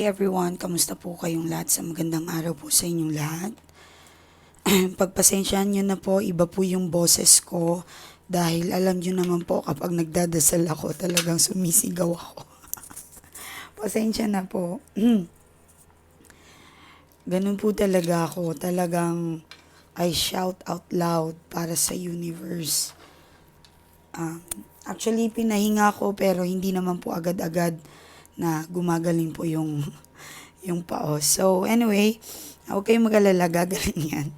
Hey everyone, kamusta po kayong lahat sa magandang araw po sa inyong lahat? Pagpasensyahan nyo na po, iba po yung boses ko dahil alam nyo naman po kapag nagdadasal ako talagang sumisigaw ako. Pasensya na po. Ganun po talaga ako. Talagang I shout out loud para sa universe. Um, actually, pinahinga ko pero hindi naman po agad-agad na gumagaling po yung yung paos. So, anyway, huwag kayong mag-alala, gagaling yan.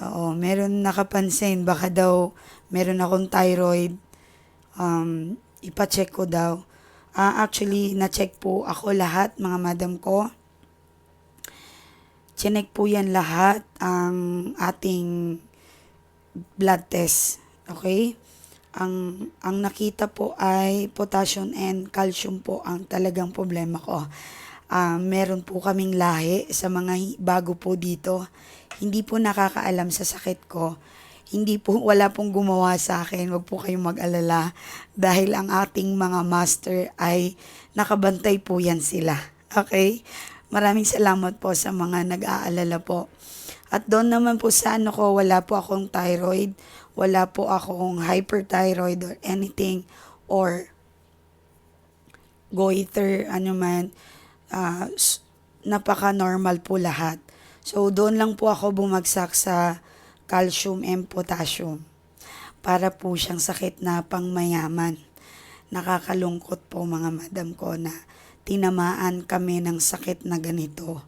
Oo, meron nakapansin, baka daw meron akong thyroid. Um, ipacheck ko daw. Ah, actually, na-check po ako lahat, mga madam ko. Chinek po yan lahat ang ating blood test. Okay? Ang, ang nakita po ay potassium and calcium po ang talagang problema ko. Ah, meron po kaming lahi sa mga bago po dito. Hindi po nakakaalam sa sakit ko. Hindi po, wala pong gumawa sa akin. Huwag po kayong mag-alala. Dahil ang ating mga master ay nakabantay po yan sila. Okay? Maraming salamat po sa mga nag-aalala po. At doon naman po sa ano ko, wala po akong thyroid, wala po akong hyperthyroid or anything, or goiter, ano man, s- napaka-normal po lahat. So, doon lang po ako bumagsak sa calcium and potassium. Para po siyang sakit na pangmayaman. Nakakalungkot po mga madam ko na tinamaan kami ng sakit na ganito.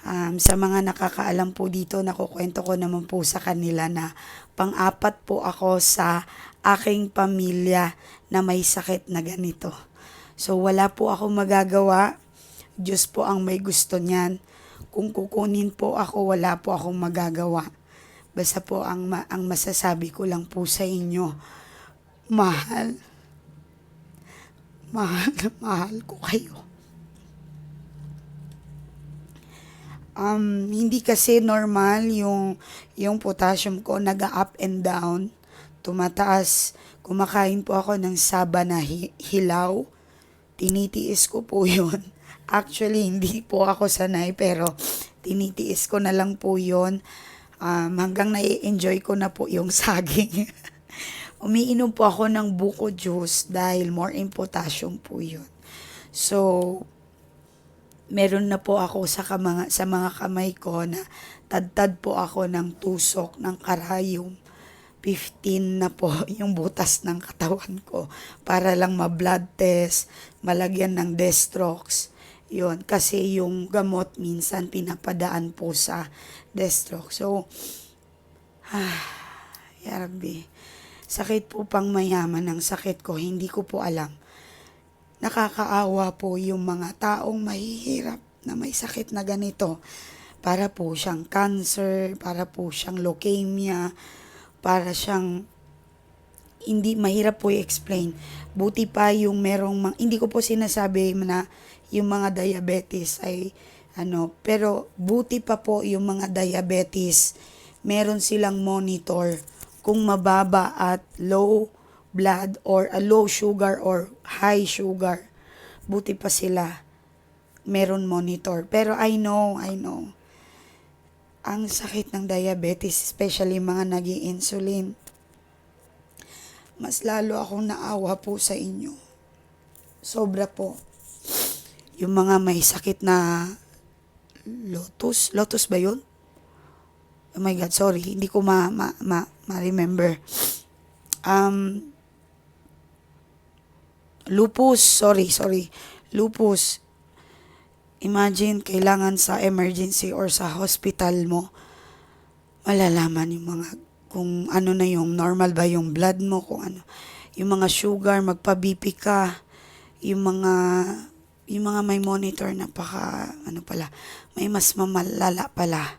Um, sa mga nakakaalam po dito, nakukwento ko naman po sa kanila na pang-apat po ako sa aking pamilya na may sakit na ganito. So wala po ako magagawa. Diyos po ang may gusto niyan. Kung kukunin po ako, wala po akong magagawa. Basta po ang, ma- ang masasabi ko lang po sa inyo, mahal, mahal na mahal ko kayo. Um, hindi kasi normal yung, yung potassium ko nag-up and down, tumataas. Kumakain po ako ng saba na hi- hilaw, tinitiis ko po yun. Actually, hindi po ako sanay pero tinitiis ko na lang po yun. Um, hanggang nai-enjoy ko na po yung saging. Umiinom po ako ng buko juice dahil more in potassium po yun. So, meron na po ako sa, kamanga, sa mga kamay ko na tadtad po ako ng tusok ng karayom. 15 na po yung butas ng katawan ko para lang ma-blood test, malagyan ng destrox. Yun, kasi yung gamot minsan pinapadaan po sa destrox. So, ah, yarbi. Sakit po pang mayaman ng sakit ko, hindi ko po alam nakakaawa po yung mga taong mahihirap na may sakit na ganito. Para po siyang cancer, para po siyang leukemia, para siyang hindi mahirap po i-explain. Buti pa yung merong hindi ko po sinasabi na yung mga diabetes ay ano, pero buti pa po yung mga diabetes, meron silang monitor kung mababa at low blood or a low sugar or high sugar. Buti pa sila meron monitor. Pero I know, I know. Ang sakit ng diabetes, especially mga nag insulin mas lalo akong naawa po sa inyo. Sobra po. Yung mga may sakit na lotus, lotus ba yun? Oh my God, sorry, hindi ko ma, ma, ma, ma-remember. Um, lupus, sorry, sorry, lupus. Imagine, kailangan sa emergency or sa hospital mo, malalaman yung mga, kung ano na yung normal ba yung blood mo, kung ano. Yung mga sugar, magpa-BP ka, yung mga, yung mga may monitor na paka, ano pala, may mas mamalala pala.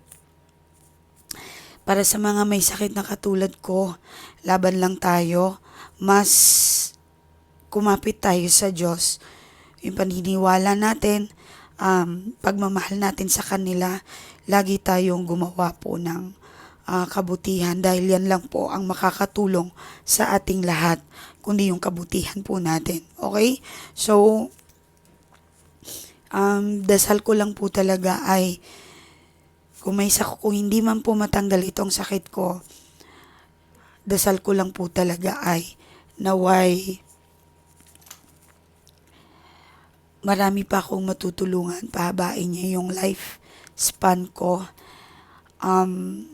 Para sa mga may sakit na katulad ko, laban lang tayo, mas kumapit tayo sa Diyos. Yung paniniwala natin, um, pagmamahal natin sa kanila, lagi tayong gumawa po ng ah, kabutihan dahil yan lang po ang makakatulong sa ating lahat, kundi yung kabutihan po natin. Okay? So, Um, dasal ko lang po talaga ay kung may sak kung hindi man po matanggal itong sakit ko, dasal ko lang po talaga ay naway marami pa akong matutulungan, pahabain niya yung life span ko. Um,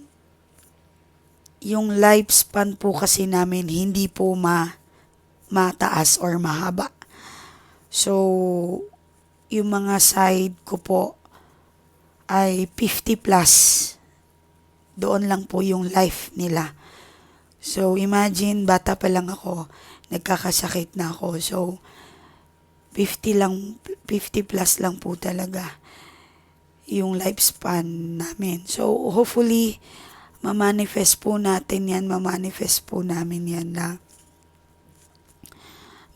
yung lifespan po kasi namin hindi po ma mataas or mahaba. So, yung mga side ko po ay 50 plus. Doon lang po yung life nila. So, imagine, bata pa lang ako, nagkakasakit na ako. So, 50 lang, 50 plus lang po talaga yung lifespan namin. So, hopefully, mamanifest po natin yan, mamanifest po namin yan na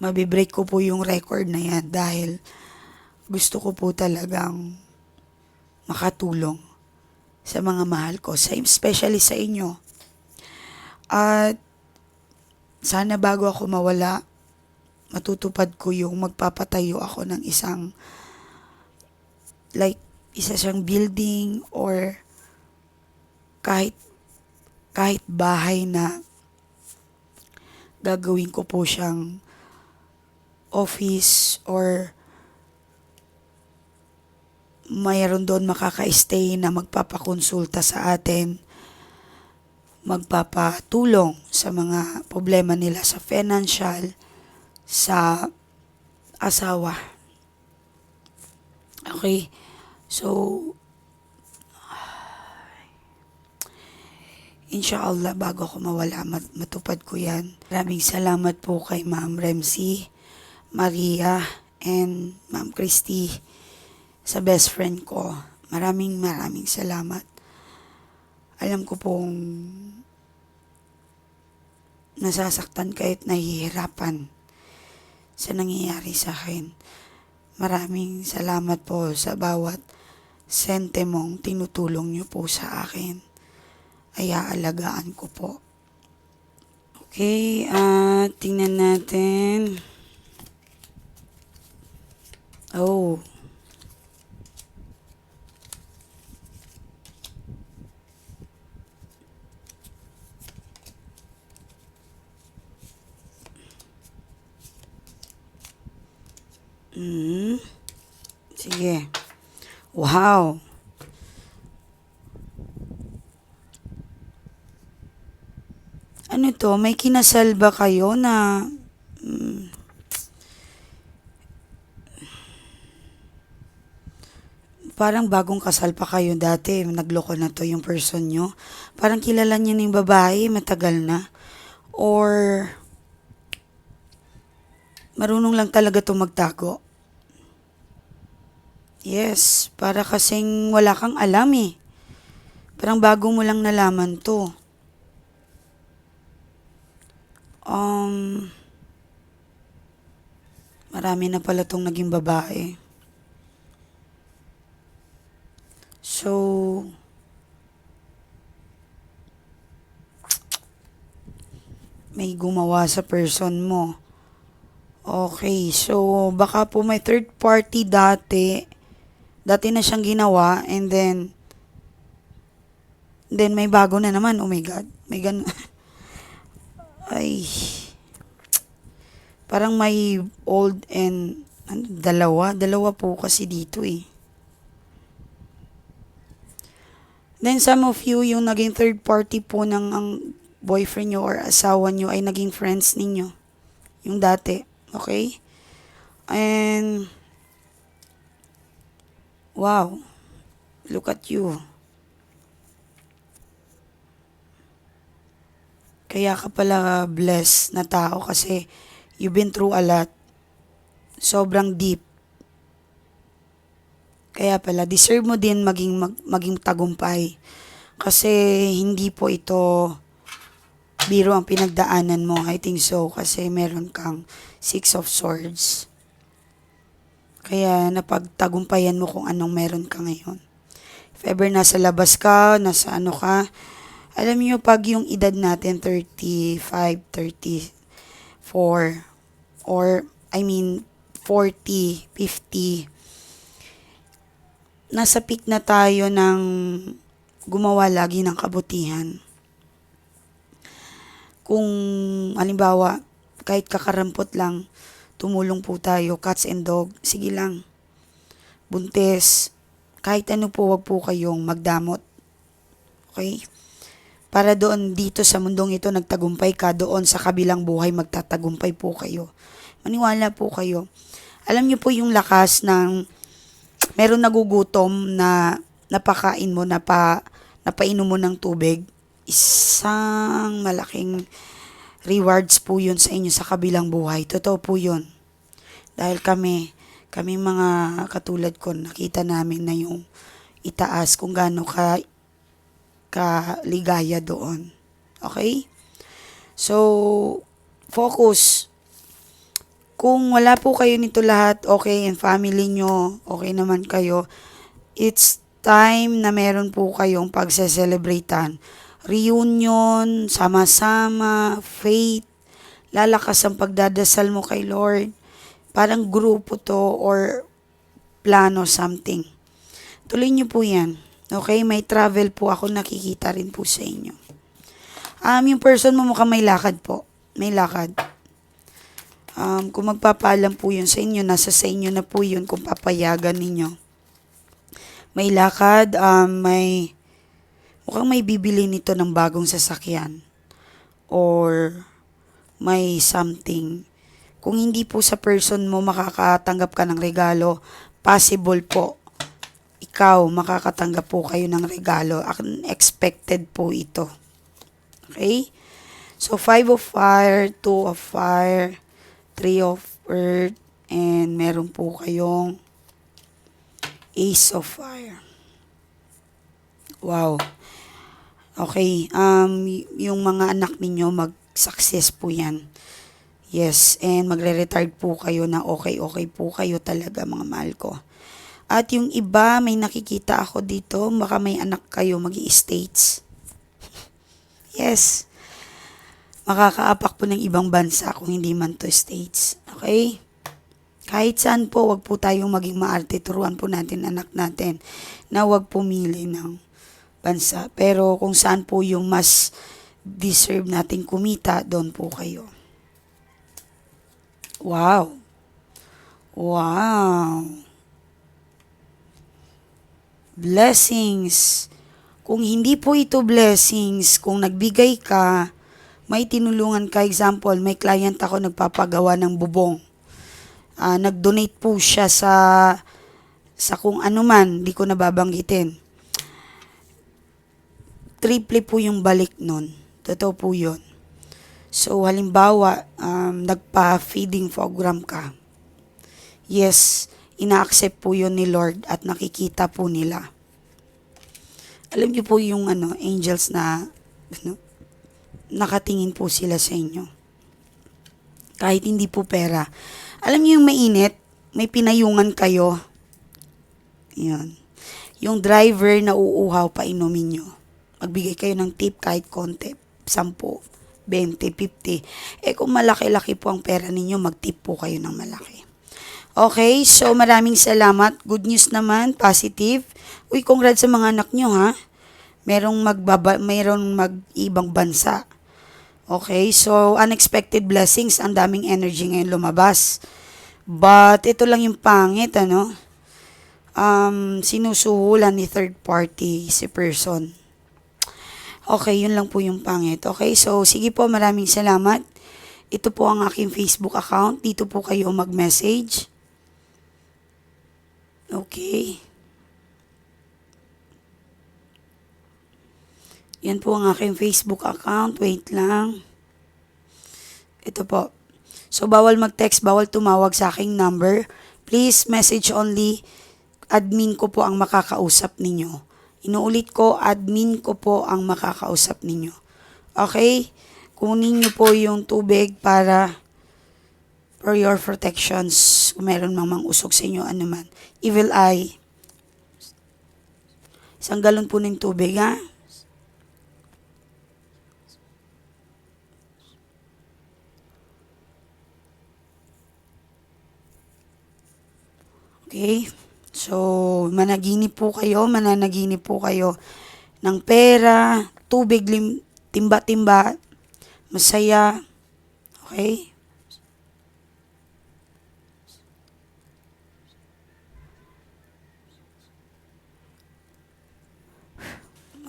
mabibreak ko po yung record na yan dahil gusto ko po talagang makatulong sa mga mahal ko, sa, especially sa inyo. At sana bago ako mawala, matutupad ko yung magpapatayo ako ng isang like isa siyang building or kahit kahit bahay na gagawin ko po siyang office or mayroon doon makaka-stay na magpapakonsulta sa atin, magpapatulong sa mga problema nila sa financial, sa asawa. Okay. So, Inshallah, bago ako mawala, mat- matupad ko yan. Maraming salamat po kay Ma'am Remsi, Maria, and Ma'am Christy sa best friend ko. Maraming maraming salamat. Alam ko pong nasasaktan kahit nahihirapan sa nangyayari sa akin. Maraming salamat po sa bawat sentemong tinutulong niyo po sa akin. Ay aalagaan ko po. Okay, ah tingnan natin. Oh. Mm. Sige. Wow. Ano to? May kinasal ba kayo na... Mm, parang bagong kasal pa kayo dati. Nagloko na to yung person nyo. Parang kilala niya na yung babae, matagal na. Or marunong lang talaga to magtago. Yes, para kasing wala kang alam eh. Parang bago mo lang nalaman to. Um, marami na pala tong naging babae. So, may gumawa sa person mo. Okay, so baka po may third party dati. Dati na siyang ginawa and then then may bago na naman. Oh my God. May gan Ay. Parang may old and ano, dalawa. Dalawa po kasi dito eh. Then some of you, yung naging third party po ng ang boyfriend nyo or asawa nyo ay naging friends ninyo. Yung dati. Okay? And, wow. Look at you. Kaya ka pala blessed na tao kasi you've been through a lot. Sobrang deep. Kaya pala, deserve mo din maging, mag, maging tagumpay. Kasi hindi po ito biro ang pinagdaanan mo. I think so. Kasi meron kang Six of Swords. Kaya napagtagumpayan mo kung anong meron ka ngayon. If ever nasa labas ka, nasa ano ka, alam niyo pag yung edad natin 35, 34, or I mean 40, 50, nasa peak na tayo ng gumawa lagi ng kabutihan. Kung halimbawa, kahit kakarampot lang, tumulong po tayo, cats and dog, sige lang. Buntis, kahit ano po, wag po kayong magdamot. Okay? Para doon dito sa mundong ito nagtagumpay ka, doon sa kabilang buhay magtatagumpay po kayo. Maniwala po kayo. Alam niyo po yung lakas ng meron nagugutom na napakain mo, napa, napainom mo ng tubig, isang malaking rewards po yun sa inyo sa kabilang buhay. Totoo po yun. Dahil kami, kami mga katulad ko, nakita namin na yung itaas kung gaano ka kaligaya doon. Okay? So, focus. Kung wala po kayo nito lahat, okay, and family nyo, okay naman kayo, it's time na meron po kayong pagse-celebratean. Reunion, sama-sama, faith, lalakas ang pagdadasal mo kay Lord. Parang grupo to or plano something. Tuloy nyo po yan. Okay, may travel po ako nakikita rin po sa inyo. Um, yung person mo mukhang may lakad po. May lakad. Um, kung magpapaalam po yun sa inyo, nasa sa inyo na po yun kung papayagan ninyo. May lakad, um, may, mukhang may bibili nito ng bagong sasakyan. Or, may something. Kung hindi po sa person mo makakatanggap ka ng regalo, possible po ikaw, makakatanggap po kayo ng regalo. Unexpected po ito. Okay? So, 5 of fire, 2 of fire, 3 of earth, and meron po kayong ace of fire. Wow. Okay, um, yung mga anak ninyo, mag-success po yan. Yes, and magre-retard po kayo na okay-okay po kayo talaga mga mahal ko. At yung iba, may nakikita ako dito, baka may anak kayo mag states Yes. Makakaapak po ng ibang bansa kung hindi man to states. Okay? Kahit saan po, wag po tayong maging maarte. Turuan po natin anak natin na wag pumili ng bansa. Pero kung saan po yung mas deserve nating kumita, doon po kayo. Wow. Wow blessings. Kung hindi po ito blessings, kung nagbigay ka, may tinulungan ka, example, may client ako nagpapagawa ng bubong. Ah, nag-donate po siya sa sa kung ano man, di ko nababanggitin. Triple po yung balik nun. Totoo po yun. So, halimbawa, um, nagpa-feeding program ka. Yes, ina-accept po yun ni Lord at nakikita po nila. Alam niyo po yung ano, angels na ano, nakatingin po sila sa inyo. Kahit hindi po pera. Alam niyo yung mainit, may pinayungan kayo. Yun. Yung driver na uuhaw pa inumin nyo. Magbigay kayo ng tip kahit konti. 10, 20, 50. Eh kung malaki-laki po ang pera ninyo, mag-tip po kayo ng malaki. Okay, so maraming salamat. Good news naman, positive. Uy, congrats sa mga anak nyo ha. Merong magbaba, merong mag-ibang bansa. Okay, so unexpected blessings, ang daming energy ngayon lumabas. But ito lang yung pangit, ano? Um, sinusuhulan ni third party si person. Okay, yun lang po yung pangit. Okay, so sige po, maraming salamat. Ito po ang aking Facebook account. Dito po kayo mag-message. Okay. Yan po ang aking Facebook account. Wait lang. Ito po. So, bawal mag-text, bawal tumawag sa aking number. Please message only. Admin ko po ang makakausap ninyo. Inuulit ko, admin ko po ang makakausap ninyo. Okay? Kunin niyo po yung tubig para for your protections. Kung meron mang mang usok sa inyo, ano man. Evil eye. Isang galon po ng tubig, ha? Okay? So, managinip po kayo, mananaginip po kayo ng pera, tubig, lim, timba-timba, masaya. Okay?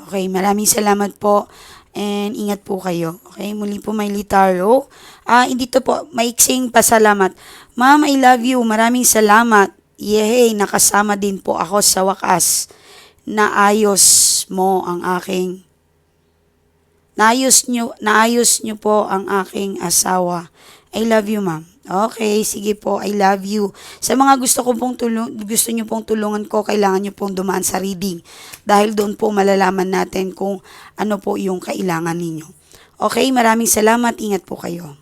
Okay, maraming salamat po. And ingat po kayo. Okay, muli po may litaro. Ah, hindi to po, maiksing pasalamat. Ma'am, I love you. Maraming salamat. Yehey, nakasama din po ako sa wakas. Naayos mo ang aking Naayos nyo, naayos nyo po ang aking asawa. I love you, ma'am. Okay, sige po, I love you. Sa mga gusto ko pong tulong, gusto nyo pong tulungan ko, kailangan nyo pong dumaan sa reading. Dahil doon po malalaman natin kung ano po yung kailangan ninyo. Okay, maraming salamat. Ingat po kayo.